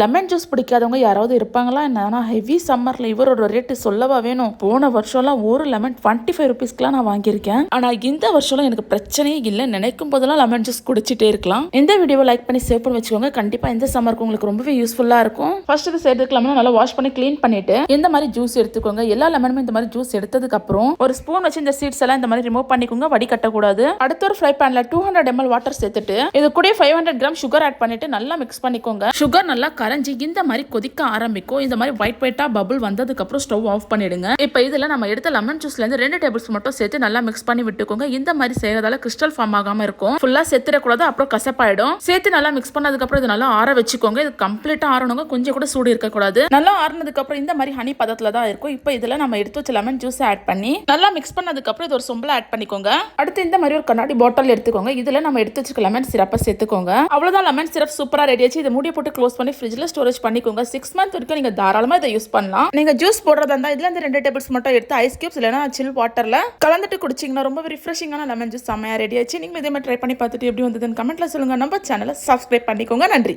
Lemon juice பிடிக்காதவங்க யாராவது இருப்பாங்களா? என்ன? ஆனால் ஹெவி சம்மரில் இவரோட ரேட்டு சொல்லவா வேணும்? போன வருஷம்லாம் ஒரு லெமன் டுவெண்ட்டி ஃபைவ் ருபீஸ்க்குலாம் நான் வாங்கியிருக்கேன். ஆனால் இந்த வருஷம்லாம் எனக்கு பிரச்சனையே இல்லை நினைக்கும் போதெல்லாம் லெமன் ஜூஸ் குடிச்சிட்டே இருக்கலாம். இந்த வீடியோவை லைக் பண்ணி சேவ் பண்ணி வச்சுக்கோங்க. கண்டிப்பாக இந்த சம்மருக்கு உங்களுக்கு ரொம்பவே யூஸ்ஃபுல்லாக இருக்கும். ஃபர்ஸ்ட் இது செய்யறதுக்கு லெமனை நல்லா வாஷ் பண்ணி க்ளீன் பண்ணிட்டு இந்த மாதிரி ஜூஸ் எடுத்துக்கோங்க. எல்லா லெமனுமே இந்த மாதிரி ஜூஸ் எடுத்ததுக்கு அப்புறம் ஒரு ஸ்பூன் வச்சு இந்த சீட்ஸ் எல்லாம் இந்த மாதிரி ரிமூவ் பண்ணிக்கோங்க. வடிகட்டக்கூடாது. அடுத்த ஒரு ஃப்ரை பேன்ல டூ ஹண்ட்ரட் எம்எல் வாட்டர் சேர்த்துட்டு இது கூட five hundred gram sugar add பண்ணிட்டு நல்லா மிக்ஸ் பண்ணிக்கோங்க. சுகர் நல்லா கரைஞ்சி இந்த மாதிரி கொதிக்க ஆரம்பிக்கும். இந்த மாதிரி ஒயிட் ஒயிட்டா பபுள் வந்ததுக்கப்புறம் ஸ்டவ் ஆஃப் பண்ணிடுங்க. இப்போ இதில் நம்ம எடுத்த லெமன் ஜூஸ்ல இருந்து ரெண்டு டேபிள் ஸ்பூன் மட்டும் சேர்த்து நல்லா மிக்ஸ் பண்ணி விட்டுக்கோங்க. இந்த மாதிரி செய்யறதால கிறிஸ்டல் ஃபார்ம் ஆகாம இருக்கும். ஃபுல்லா செத்துடக்கூடாது அப்புறம் கசப்பாயிடும். சேர்த்து நல்லா மிக்ஸ் பண்ணதுக்கு அப்புறம் இது நல்லா ஆற வச்சுக்கோங்க. இது கம்ப்ளீட்டா ஆறணுங்க. கொஞ்சம் கூட சூடு இருக்கக்கூடாது. நல்லா ஆறுனதுக்கு அப்புறம் இந்த மாதிரி ஹனி பதத்துல தான் இருக்கும். இப்போ இதில் நம்ம எடுத்து வச்ச லெமன் ஜூஸ் ஆட் பண்ணி நல்லா மிக்ஸ் பண்ணதுக்கு அப்புறம் இது ஒரு சொம்பல ஆட் பண்ணிக்கோங்க. அடுத்து இந்த மாதிரி ஒரு கண்ணாடி பாட்டில் எடுத்துக்கோங்க. இதுல நம்ம எடுத்து வச்சிருக்க லெமன் சிரப்பை சேர்த்துக்கோங்க. அவ்வளவுதான். லெமன் சிரப் சூப்பரா ரெடி ஆச்சு. இதை மூடி போட்டு க்ளோஸ் பண்ணி ஃப்ரிட்ஜ் ஃப்ரிட்ஜில் ஸ்டோரேஜ் பண்ணிக்கோங்க. சிக்ஸ் மந்த் வரைக்கும் நீங்கள் தாராளமாக இதை யூஸ் பண்ணலாம். நீங்கள் ஜூஸ் போடுறதா இருந்தால் இதில் இந்த ரெண்டு டேபிள்ஸ் மட்டும் எடுத்து ஐஸ் கியூப்ஸ் இல்லைனா சில் வாட்டரில் கலந்துட்டு குடிச்சிங்கன்னா ரொம்ப ரிஃப்ரெஷிங்கான லெமன் ஜூஸ் செம்மையாக ரெடி ஆச்சு நீங்க இதே மாதிரி ட்ரை பண்ணி பார்த்துட்டு எப்படி வந்ததுன்னு கமெண்ட்டில் சொல்லுங்க. நம்ம சேனலை சப்ஸ்கிரைப் பண்ணிக்கோங்க. நன்றி.